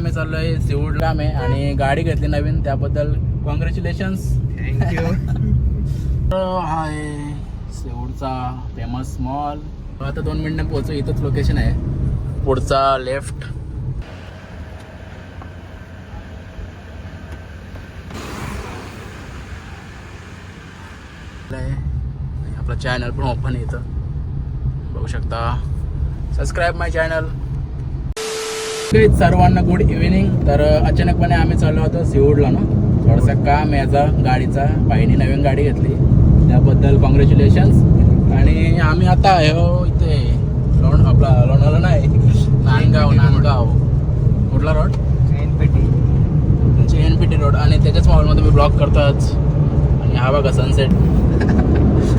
आम्ही चाललोय सिवूडला आम्ही आणि गाडी घेतली नवीन त्याबद्दल कॉंग्रॅच्युलेशन्स थँक्यू हा आहे सिवूडचा फेमस मॉल आता दोन मिनिटं पोहोचू इथंच लोकेशन आहे. पुढचा लेफ्ट आपला चॅनल पण ओपन आहे इथं. बघू शकता. सबस्क्राईब माय चॅनल सर्वांना गुड इव्हिनिंग तर अचानकपणे आम्ही चाललो होतो सिवूडला ना. थोडासा काम याचा गाडीचा. बाईने नवीन गाडी घेतली. त्याबद्दल कॉंग्रॅच्युलेशन्स आणि आम्ही आता आहे हो इथे. लोण आपला लोणावळा नाही. नांदगाव नांदगाव. कुठला road N P T road आणि त्याच्याच मॉलमध्ये मी ब्लॉक करतो आज आणि हा बघा सनसेट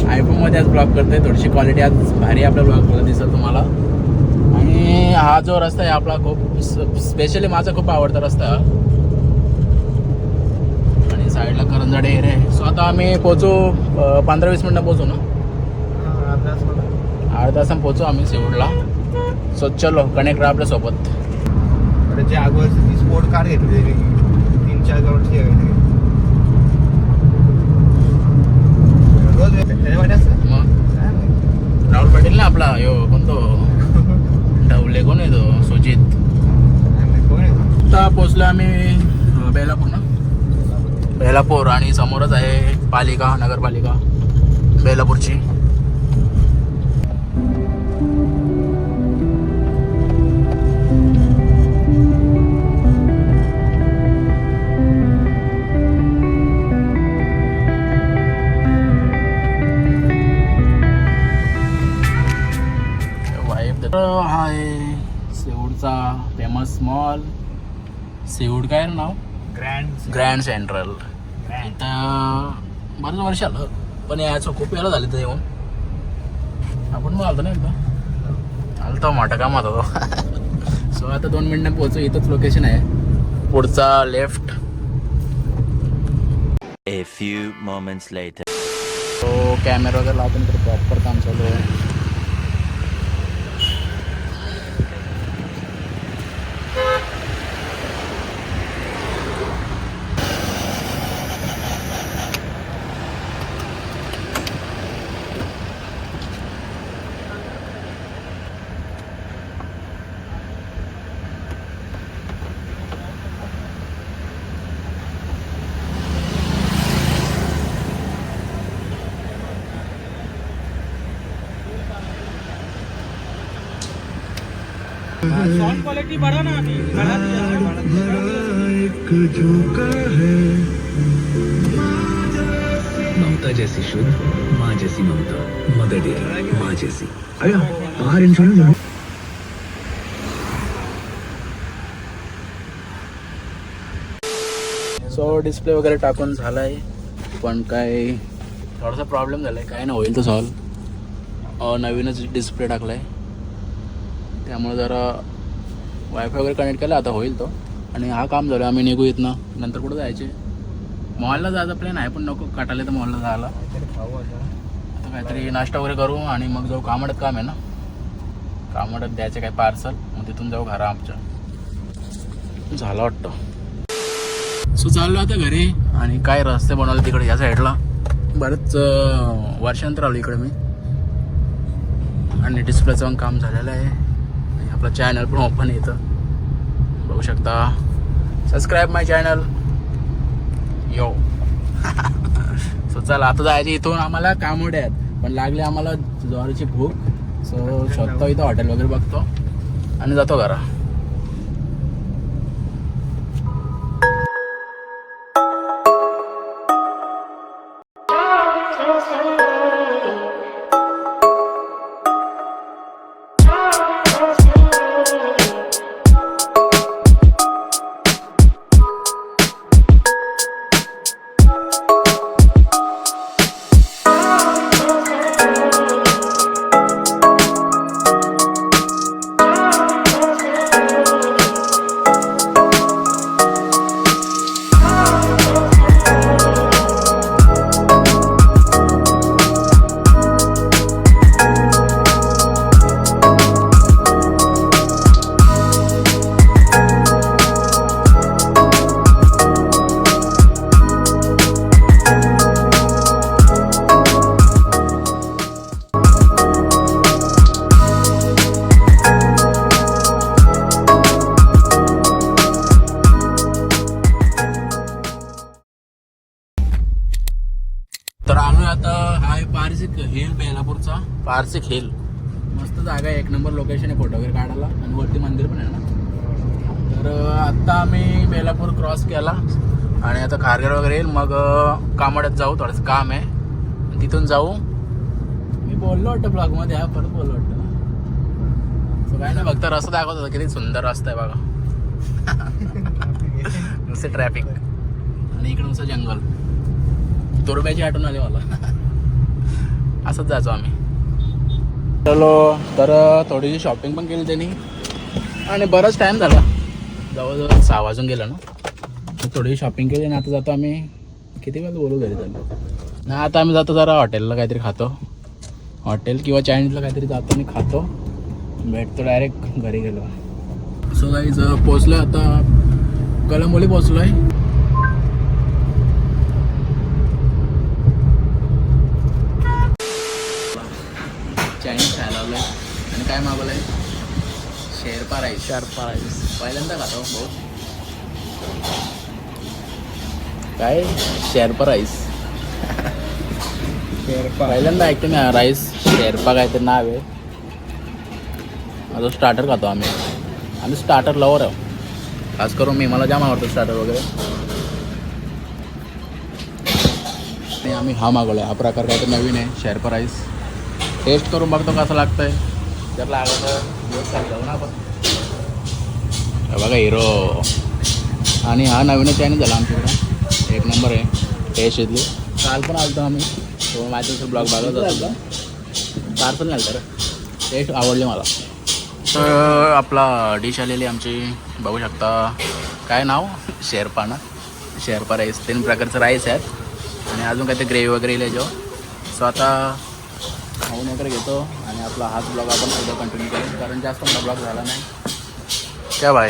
आयफोनमध्ये आज ब्लॉक करतोय. थोडीशी क्वालिटी आज भारी आपल्या ब्लॉग दिसत तुम्हाला. आणि हा जो रस्ता आहे आपला खूप स्पेशली माझा खूप आवडता रस्ता. आणि साईडला करंजाडे एरिया आहे. सो आता आम्ही पोचू पंधरा वीस मिनटं पोचू ना? अर्धा तासानं पोचू आम्ही सिवूडला. सो चलो कनेक्ट राहा आपल्यासोबत जे अगोदर स्पोर्ट कार घेतली तीन चार करोडची. रोज. राहुल पाटील ना आपला यो कोणतो? ढवले कोण आहे तो? सुजित? आता पोचलो आम्ही बेलापूर ना. बेलापूर आणि समोरच आहे पालिका नगरपालिका बेलापूरची. वाईफ हा आहे सेऊडचा फेमस मॉल सेऊड काय रे नाव? ग्रँड ग्रँड सेंट्रल इथं बरंच वर्ष आलं. पण याचं खूप वेळा झाले तर येऊन. आपण मग आलतो ना एकदा. आलतो मोठा काम होता. तो सो आता दोन मिनिटं पोहोचू. इथंच लोकेशन आहे. पुढचा left A few moments later. तो कॅमेरा वगैरे लावतो तर प्रॉपर काम चालू आहे. ममता जैसी शुद्ध माँ जैसी ममता मदर डेरी माँ जैसी। अरे बाहर इंश्योरेंस सो डिस्प्ले वगैरे टाकून झाला आहे पण काय थोडासा प्रॉब्लेम झाला आहे काय ना होईल तो सॉल्व नवीनच डिस्प्ले टाकला आहे त्यामुळे जरा वायफाय वगैरे कनेक्ट केला आता होईल तो. आणि हा काम झालं आम्ही निघू इथनं. नंतर कुठं जायचे? मॉलला जायचा प्लॅन आहे पण नको काटाले तर मॉलला जायला. आता. काहीतरी नाश्ता वगैरे करू आणि मग जाऊ. कामडत काम आहे ना? कामडत द्यायचे काय पार्सल मग तिथून जाऊ घरा आमच्या. झालं वाटतं. सो चाललो आता घरी आणि काय रस्ते बनवले तिकडे या साईडला बरंच वर्षांतर आलो इकडे मी. आणि डिस्प्लेचं पण काम झालेलं आहे. आपला चॅनल पण ओपन येतं बघू शकता. Subscribe my channel yo so चला आता जायचं इथून आम्हाला कामोडे आहेत पण लागले आम्हाला ज्वारीची भूक. सो शोधतो इथं हॉटेल वगैरे बघतो. आणि जातो घरा. पारसिक हिल मस्त जागा आहे. एक नंबर लोकेशन आहे फोटो वगैरे काढायला आणि वरती मंदिर पण आहे ना. तर आत्ता आम्ही बेलापूर क्रॉस केला. आणि आता खारघर वगैरे येईल. मग कामाड्यात जाऊ. थोडंसं काम आहे. तिथून जाऊ. मी बोललो वाटतं ब्लॉगमध्ये हा परत बोललो वाटतं So काय नाही फक्त रस्ता दाखवत होता. किती सुंदर रस्ता आहे बघा. नुसते ट्रॅफिक आणि इकडे नुसतं जंगल तोरब्याची आठवण आली मला. असंच जायचो आम्ही. चलो तर थोडीशी शॉपिंग पण केली त्यांनी. आणि बराच टाईम झाला. जवळजवळ सहा वाजून गेला ना. तर थोडीशी शॉपिंग केली आणि आता जातो आम्ही. किती वेळ बोलू घरी चालू नाही आता आम्ही जातो जरा हॉटेलला काहीतरी खातो. हॉटेल किंवा चायनीजला काहीतरी जातो आणि खातो. भेटतो डायरेक्ट घरी गेलो. सो काही पोचलो आता. कलमोली पोचलो आहे चायनीज खायला लावलं आहे आणि काय मागवलं आहे शेरपा राईस शेरपा राईस पहिल्यांदा खातो भाऊ. काय? शेरपा राईस. शेरपा पहिल्यांदा ऐकतो मी हा राईस. शेरपा काय ते नाव आहे. माझं स्टार्टर खातो आम्ही. आम्ही स्टार्टर लवर आहो. खास करून मी मला जाम आवडतं स्टार्टर वगैरे. आणि आम्ही हा मागवला हा प्रकार काय तर नवीन आहे. शेरपा राईस. टेस्ट करून बघतो कसं लागतंय. जर लागलं तर काय ना आपण हे बघा हिरो आणि हा नवीनच चॅनल झाला आमच्याकडे एक नंबर आहे टेस्ट इथली काल पण आलतो आम्ही तो माझ्या ब्लॉग बघत होता पार्सल नाही तर टेस्ट आवडली मला तर आपला डिश आलेली आमची बघू शकता काय नाव शेरपा ना शेरपा राईस तीन प्रकारचं राईस आहेत आणि अजून काही ते ग्रेव्ही वगैरे याच्यावर सो आता खाऊन वगैरे घेतो आणि आपला हाच ब्लॉग आपण पुढे कंटिन्यू करू. कारण जास्त मोठा ब्लॉग झाला नाही. क्या भाई?